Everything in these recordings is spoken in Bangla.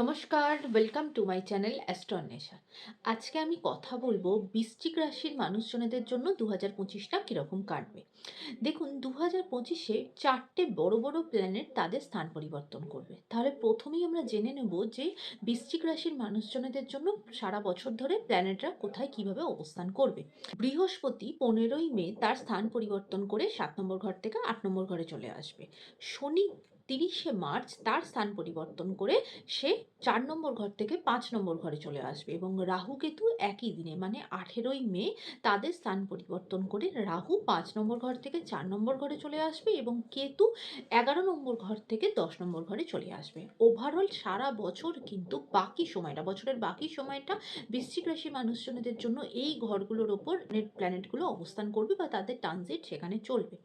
নমস্কার welcome to my channel Astronesha আজকে আমি কথা বলব বৃশ্চিক রাশির মানুষজনেদের জন্য দু হাজার পঁচিশটা কীরকম কাটবে। দেখুন দু হাজার পঁচিশে চারটে বড় বড় প্ল্যানেট তাদের স্থান পরিবর্তন করবে। তাহলে প্রথমেই আমরা জেনে নেব যে বৃশ্চিক রাশির মানুষজনেদের জন্য সারা বছর ধরে প্ল্যানেটরা কোথায় কীভাবে অবস্থান করবে। বৃহস্পতি পনেরোই মে তার স্থান পরিবর্তন করে সাত নম্বর ঘর থেকে আট নম্বর ঘরে চলে আসবে। শনি তিরিশে মার্চ তার স্থান পরিবর্তন করে সে চার নম্বর ঘর থেকে পাঁচ নম্বর ঘরে চলে আসবে এবং রাহু কেতু একই দিনে মানে আঠেরোই মে, তাদের স্থান পরিবর্তন করে রাহু পাঁচ নম্বর ঘর থেকে চার নম্বর ঘরে চলে আসবে এবং কেতু এগারো নম্বর ঘর থেকে দশ নম্বর ঘরে চলে আসবে। ওভারঅল সারা বছর কিন্তু বাকি সময়টা, বছরের বাকি সময়টা বৃশ্চিক রাশি মানুষজনদের জন্য এই ঘরগুলোর ওপর নেট প্ল্যানেটগুলো অবস্থান করবে বা তাদের ট্রানজিট সেখানে চলবে।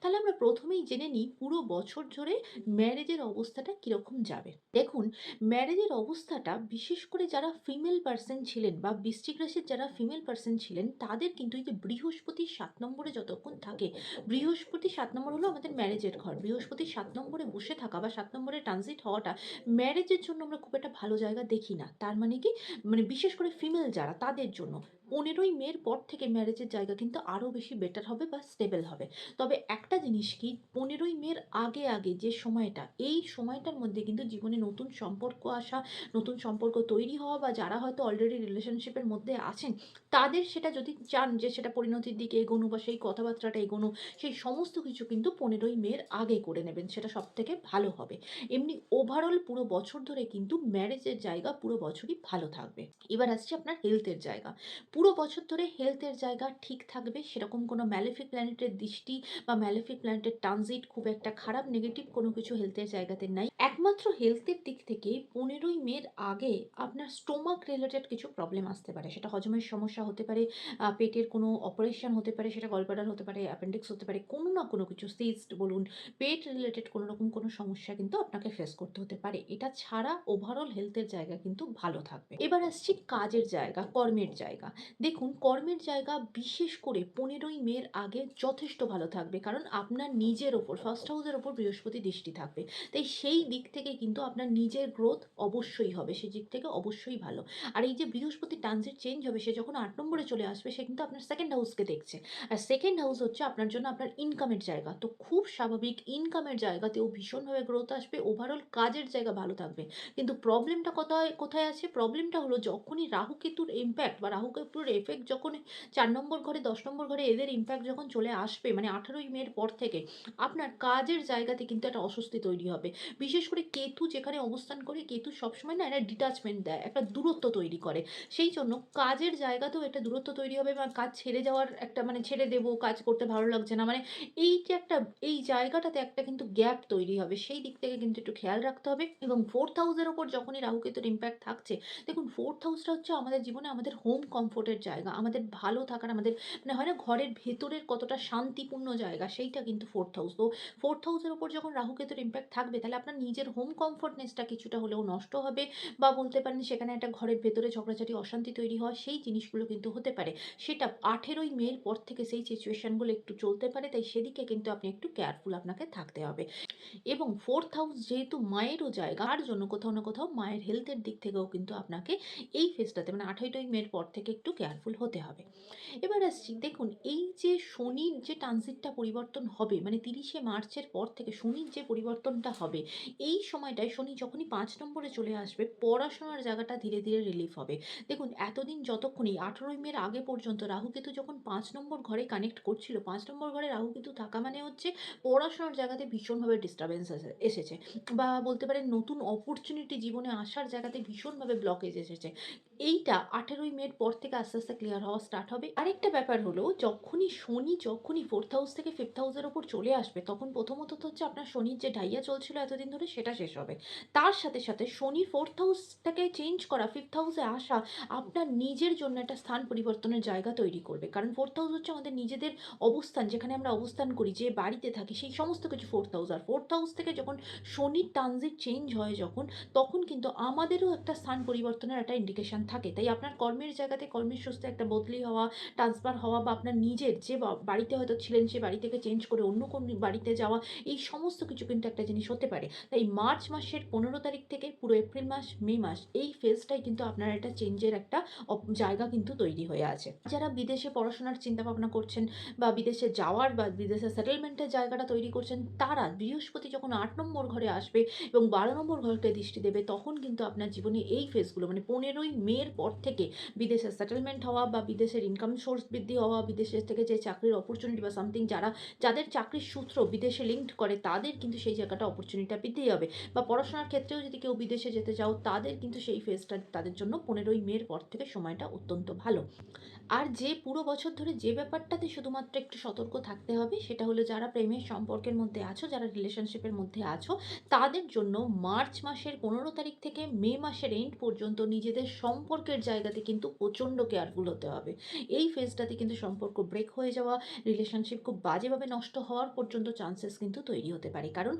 তাহলে আমরা প্রথমেই জেনে নিই, পুরো বছর ধরে ম্যারেজের অবস্থাটা কীরকম যাবে? দেখুন ম্যারেজের অবস্থাটা বিশেষ করে যারা ফিমেল পার্সন ছিলেন বা বৃশ্চিক রাশির যারা ফিমেল পার্সন ছিলেন, তাদের কিন্তু এই যে বৃহস্পতি সাত নম্বরে যতক্ষণ থাকে, বৃহস্পতি সাত নম্বর হলো আমাদের ম্যারেজের ঘর। বৃহস্পতি সাত নম্বরে বসে থাকা বা সাত নম্বরে ট্রানজিট হওয়াটা ম্যারেজের জন্য আমরা খুব একটা ভালো জায়গা দেখি না। তার মানে কি? মানে বিশেষ করে ফিমেল যারা, তাদের জন্য। পনেরোই মের পর থেকে ম্যারেজের জায়গা কিন্তু আরও বেশি বেটার হবে বা স্টেবল হবে। তবে একটা জিনিস কি, পনেরোই মের আগে আগে যে সময়টা, এই সময়টার মধ্যে কিন্তু জীবনে নতুন সম্পর্ক আসা, নতুন সম্পর্ক তৈরি হওয়া বা যারা হয়তো অলরেডি রিলেশনশিপের মধ্যে আছেন, তাদের সেটা যদি চান যে সেটা পরিণতির দিকে এগোনো বা সেই কথাবার্তাটা এগোনো, সেই সমস্ত কিছু কিন্তু পনেরোই মের আগে করে নেবেন, সেটা সব থেকে ভালো হবে। এমনি ওভারঅল পুরো বছর ধরে কিন্তু ম্যারেজের জায়গা পুরো বছরই ভালো থাকবে। এবার আসছে আপনার হেলথের জায়গা। পুরো বছর ধরে হেলথের জায়গা ঠিক থাকবে, সেরকম কোনো ম্যালেফিক প্ল্যানেটের দৃষ্টি বা ম্যালেফিক প্ল্যানেটের ট্রানজিট খুব একটা খারাপ নেগেটিভ কোনো কিছু হেলথের জায়গাতে নাই। একমাত্র হেলথের দিক থেকে পনেরোই মের আগে আপনার স্টোমাক রিলেটেড কিছু প্রবলেম আসতে পারে। সেটা হজমের সমস্যা হতে পারে পেটের কোনো অপারেশন হতে পারে, সেটা গলব্লাডার হতে পারে অ্যাপেন্ডিক্স হতে পারে, কোনো না কোনো কিছু সিস্ট বলুন, পেট রিলেটেড কোনো রকম কোনো সমস্যা কিন্তু আপনাকে ফেস করতে হতে পারে। এটা ছাড়া ওভারঅল হেলথের জায়গা কিন্তু ভালো থাকবে। এবার আসছি কাজের জায়গা, কর্মের জায়গা। দেখুন, কর্মের জায়গা বিশেষ করে পনেরোই মের আগে যথেষ্ট ভালো থাকবে। কারণ আপনার নিজের ওপর ফার্স্ট হাউসের ওপর বৃহস্পতি দৃষ্টি থাকবে। তাই সেই দিক থেকে কিন্তু আপনার নিজের গ্রোথ অবশ্যই হবে সেই দিক থেকে অবশ্যই ভালো। আর এই যে বৃহস্পতি ট্রানজিট চেঞ্জ হবে, সে যখন আট নম্বরে চলে আসবে, সে কিন্তু আপনার সেকেন্ড হাউসকে দেখছে। আর সেকেন্ড হাউস হচ্ছে আপনার জন্য আপনার ইনকামের জায়গা। তো খুব স্বাভাবিক ইনকামের জায়গাতেও ভীষণভাবে গ্রোথ আসবে ওভারঅল কাজের জায়গা ভালো থাকবে। কিন্তু প্রবলেমটা কোথায় কোথায় আছে? প্রবলেমটা হলো যখনই রাহু কেতুর ইম্প্যাক্ট বা রাহু কেতুর এফেক্ট যখন চার নম্বর ঘরে, দশ নম্বর ঘরে এদের ইম্প্যাক্ট যখন চলে আসবে মানে আঠারোই মের পর থেকে আপনার কাজের জায়গাতে কিন্তু একটা অস্বস্তি তৈরি হবে। বিশেষ করে কেতু যেখানে অবস্থান করে, কেতু সবসময় না, একটা ডিটাচমেন্ট দেয়, একটা দূরত্ব তৈরি করে। সেই জন্য কাজের জায়গাতেও একটা দূরত্ব তৈরি হবে বা কাজ ছেড়ে যাওয়ার একটা মানে ছেড়ে দেবো, কাজ করতে ভালো লাগছে না মানে এই যে একটা, এই জায়গাটাতে একটা কিন্তু গ্যাপ তৈরি হবে। সেই দিক থেকে কিন্তু একটু খেয়াল রাখতে হবে এবং ফোর্থ হাউসের ওপর যখনই রাহু কেতুর ইম্প্যাক্ট থাকছে, দেখুন ফোর্থ হাউসটা হচ্ছে আমাদের জীবনে আমাদের হোম কমফোর্টের জায়গা, আমাদের ভালো থাকার, আমাদের মানে হয় না ঘরের ভেতরের কতটা শান্তিপূর্ণ জায়গা, সেইটা কিন্তু ফোর্থ হাউস তো ফোর্থ হাউসের ওপর যখন রাহু কেতুর ইম্প্যাক্ট থাকবে, তাহলে আপনার নিজের হোম কমফোর্টনেসটা কিছুটা হলেও নষ্ট হবে বা বলতে পারেন সেখানে একটা ঘরের ভেতরে ঝগড়াঝাটি, অশান্তি তৈরি হওয়া, সেই জিনিসগুলো কিন্তু হতে পারে। সেটা আঠেরোই মের পর থেকে সেই সিচুয়েশানগুলো একটু চলতে পারে, তাই সেদিকে কিন্তু আপনি একটু কেয়ারফুল আপনাকে থাকতে হবে। এবং ফোর্থ হাউস যেহেতু মায়েরও জায়গা, তার জন্য কোথাও না কোথাও মায়ের হেলথের দিক থেকেও কিন্তু আপনাকে এই ফেজটাতে মানে আঠারোই মের পর থেকে একটু কেয়ারফুল হতে হবে। এবার আসছি, দেখুন, এই যে শনির যে ট্রানজিটটা পরিবর্তন হবে মানে তিরিশে মার্চের পর থেকে শনির যে পরিবর্তনটা হবে, এই সময়টায় শনি যখনই পাঁচ নম্বরে চলে আসবে, পড়াশোনার জায়গাটা ধীরে ধীরে রিলিফ হবে। দেখুন, এতদিন যতক্ষণই আঠেরোই মের আগে পর্যন্ত রাহুকেতু যখন পাঁচ নম্বর ঘরে কানেক্ট করছিল, পাঁচ নম্বর ঘরে রাহুকেতু থাকা মানে হচ্ছে পড়াশোনার জায়গাতে ভীষণভাবে ডিস্টারবেন্স এসেছে। বা বলতে পারেন নতুন অপরচুনিটি জীবনে আসার জায়গাতে ভীষণভাবে ব্লকেজ এসেছে। এইটা আঠেরোই মের পর থেকে আস্তে আস্তে ক্লিয়ার হওয়া স্টার্ট হবে। আরেকটা ব্যাপার হলো, যখনই শনি, যখনই ফোর্থ হাউস থেকে ফিফথ হাউসের ওপর চলে আসবে, তখন প্রথমত তো হচ্ছে আপনার শনির যে ডাইয়া চলছিল এতদিন ধরে, সেটা শেষ হবে। তার সাথে সাথে শনি ফোর্থ হাউসটাকে চেঞ্জ করা ফিফথ হাউসে আসা, আপনার নিজের জন্য একটা স্থান পরিবর্তনের জায়গা তৈরি করবে। কারণ ফোর্থ হাউস হচ্ছে আমাদের নিজেদের অবস্থান, যেখানে আমরা অবস্থান করি, যে বাড়িতে থাকি, সেই সমস্ত কিছু ফোর্থ হাউস আর ফোর্থ হাউস থেকে যখন শনির ট্রানজিট চেঞ্জ হয় যখন, তখন কিন্তু আমাদেরও একটা স্থান পরিবর্তনের একটা ইন্ডিকেশন থাকে। তাই আপনার কর্মের জায়গাতে কর্মের সুস্থে একটা বদলি হওয়া, ট্রান্সফার হওয়া বা আপনার নিজের যে বাড়িতে হয়তো ছিলেন সে বাড়ি থেকে চেঞ্জ করে অন্য কোন বাড়িতে যাওয়া, এই সমস্ত কিছু কিন্তু একটা জিনিস হতে পারে। তাই মার্চ মাসের ১৫ তারিখ থেকে পুরো এপ্রিল মাস, মে মাস এই ফেজটাই কিন্তু আপনার একটা চেঞ্জের একটা জায়গা কিন্তু তৈরি হয়ে আছে। যারা বিদেশে পড়াশোনার চিন্তা ভাবনা করছেন বা বিদেশে যাওয়ার বা বিদেশে সেটেলমেন্টের জায়গাটা তৈরি করছেন, তারা বৃহস্পতি যখন আট নম্বর ঘরে আসবে এবং ১২ নম্বর ঘরকে দৃষ্টি দেবে তখন কিন্তু আপনার জীবনে এই ফেজগুলো মানে ১৫ই মের পর থেকে বিদেশে সেটেলমেন্ট হওয়া বা বিদেশের ইনকাম সোর্স বৃদ্ধি হওয়া, বিদেশের থেকে যে চাকরির অপরচুনিটি বা সামথিং যারা যাদের চাকরির সূত্র বিদেশে লিঙ্কড করে তাদের কিন্তু সেই জায়গাটা অপরচুনিটিটা বৃদ্ধি হবে বা পড়াশোনার ক্ষেত্রেও যদি কেউ বিদেশে যেতে চাও তাদের কিন্তু সেই ফেজটা তাদের জন্য ১৫ই মের পর থেকে সময়টা অত্যন্ত ভালো। আর যে পুরো বছর ধরে যে ব্যাপারটাতে শুধুমাত্র একটু সতর্ক থাকতে হবে সেটা হলো যারা প্রেমের সম্পর্কের মধ্যে আছো, যারা রিলেশনশিপের মধ্যে আছো, তাদের জন্য মার্চ মাসের ১৫ তারিখ থেকে মে মাসের এন্ড পর্যন্ত নিজেদের সম্পর্কের জায়গাতে কিন্তু প্রচণ্ড কেয়ারফুল হতে হবে। এই ফেজটাতে কিন্তু সম্পর্ক ব্রেক হয়ে যাওয়া, রিলেশনশিপ খুব বাজেভাবে নষ্ট হওয়ার পর্যন্ত চান্সেস কিন্তু তৈরি হতে পারে। কারণ